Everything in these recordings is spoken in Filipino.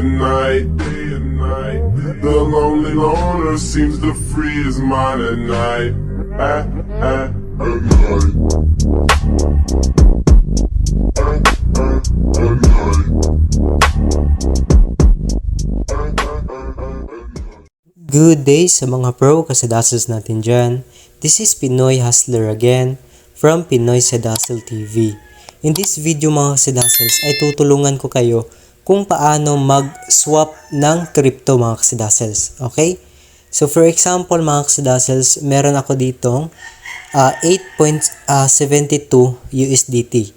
and night, day and night. The lonely loner seems to free his mind at night, at, at, at night. At, night. Good day sa mga pro kasadasals natin dyan. This is Pinoy Hustler again from Pinoy Sedasal TV. In this video mga kasadasals ay tutulungan ko kayo kung paano mag-swap ng crypto mga kasadasals. Okay? So for example mga kasadasals, meron ako ditong ah, 8.72 USDT.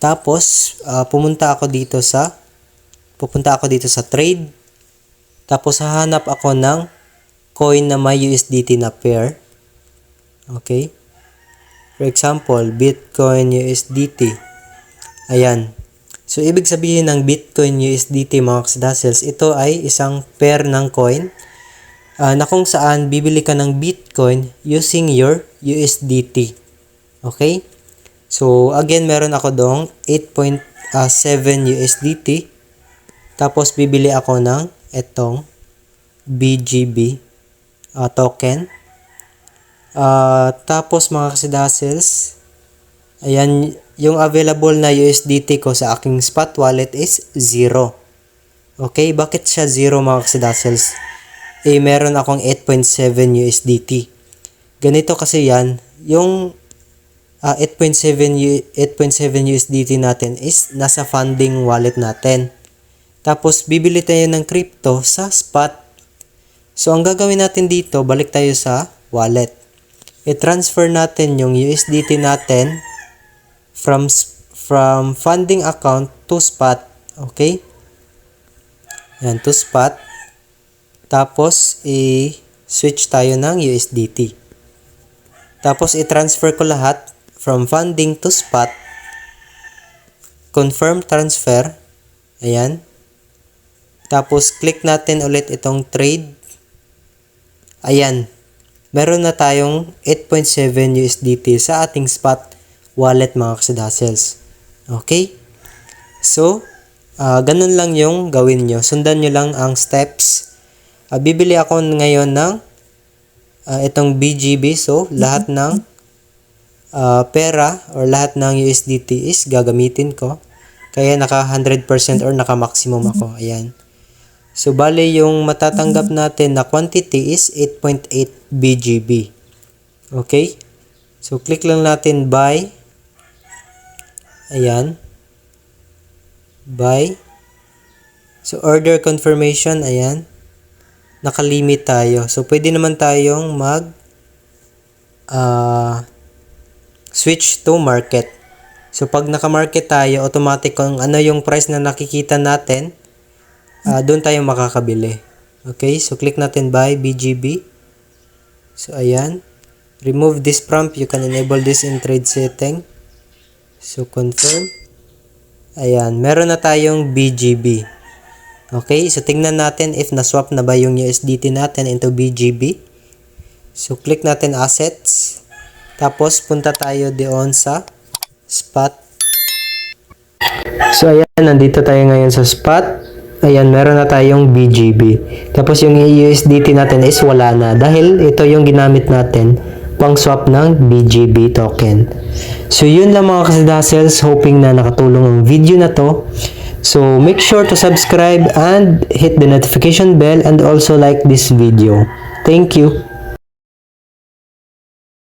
Tapos ah, pumunta ako dito sa pupunta ako dito sa trade tapos hahanap ako ng coin na may USDT na pair. Okay? For example, Bitcoin USDT. Ayan. So, ibig sabihin ng Bitcoin USDT mga kasdasels, ito ay isang pair ng coin ah, na kung saan bibili ka ng Bitcoin using your USDT. Okay? So, again, meron ako dong 8.7 USDT. Tapos, bibili ako ng itong BGB ah, token. Ah, tapos mga kasidasels, ayan, yung available na USDT ko sa aking spot wallet is 0. Okay, bakit siya 0 mga kasidasels? Eh, meron akong 8.7 USDT. Ganito kasi yan, yung ah, 8.7 U- 8.7 USDT natin is nasa funding wallet natin. Tapos, bibili tayo ng crypto sa spot. So, ang gagawin natin dito, balik tayo sa wallet. I-transfer natin yung USDT natin from from funding account to spot. Okay? Yan, to spot. Tapos, i-switch tayo ng USDT. Tapos, i-transfer ko lahat from funding to spot. Confirm transfer. Ayan. Tapos, click natin ulit itong trade. Ayan. Meron na tayong 8.7 USDT sa ating spot wallet mga kasadasels. Okay? So, ah, ganun lang yung gawin nyo. Sundan nyo lang ang steps. Ah, bibili ako ngayon ng ah, itong BGB. So, lahat ng ah, pera or lahat ng USDT is gagamitin ko. Kaya naka 100% or naka maximum ako. Ayan. So, bale yung matatanggap natin na quantity is 8.8 BGB. Okay? So, click lang natin buy. Ayan. Buy. So, order confirmation. Ayan. Nakalimit tayo. So, pwede naman tayong mag ah switch to market. So, pag naka-market tayo, automatic kung ano yung price na nakikita natin, ah doon tayo makakabili. Okay, so click natin buy BGB. So ayan. Remove this prompt. You can enable this in trade setting. So confirm. Ayan, meron na tayong BGB. Okay, so tingnan natin if na-swap na ba yung USDT natin into BGB. So click natin assets. Tapos punta tayo doon sa spot. So ayan, nandito tayo ngayon sa spot. Ayan, meron na tayong BGB. Tapos yung USDT natin is wala na dahil ito yung ginamit natin pang swap ng BGB token. So yun lang mga kasidasels, hoping na nakatulong ang video na to. So make sure to subscribe and hit the notification bell and also like this video. Thank you.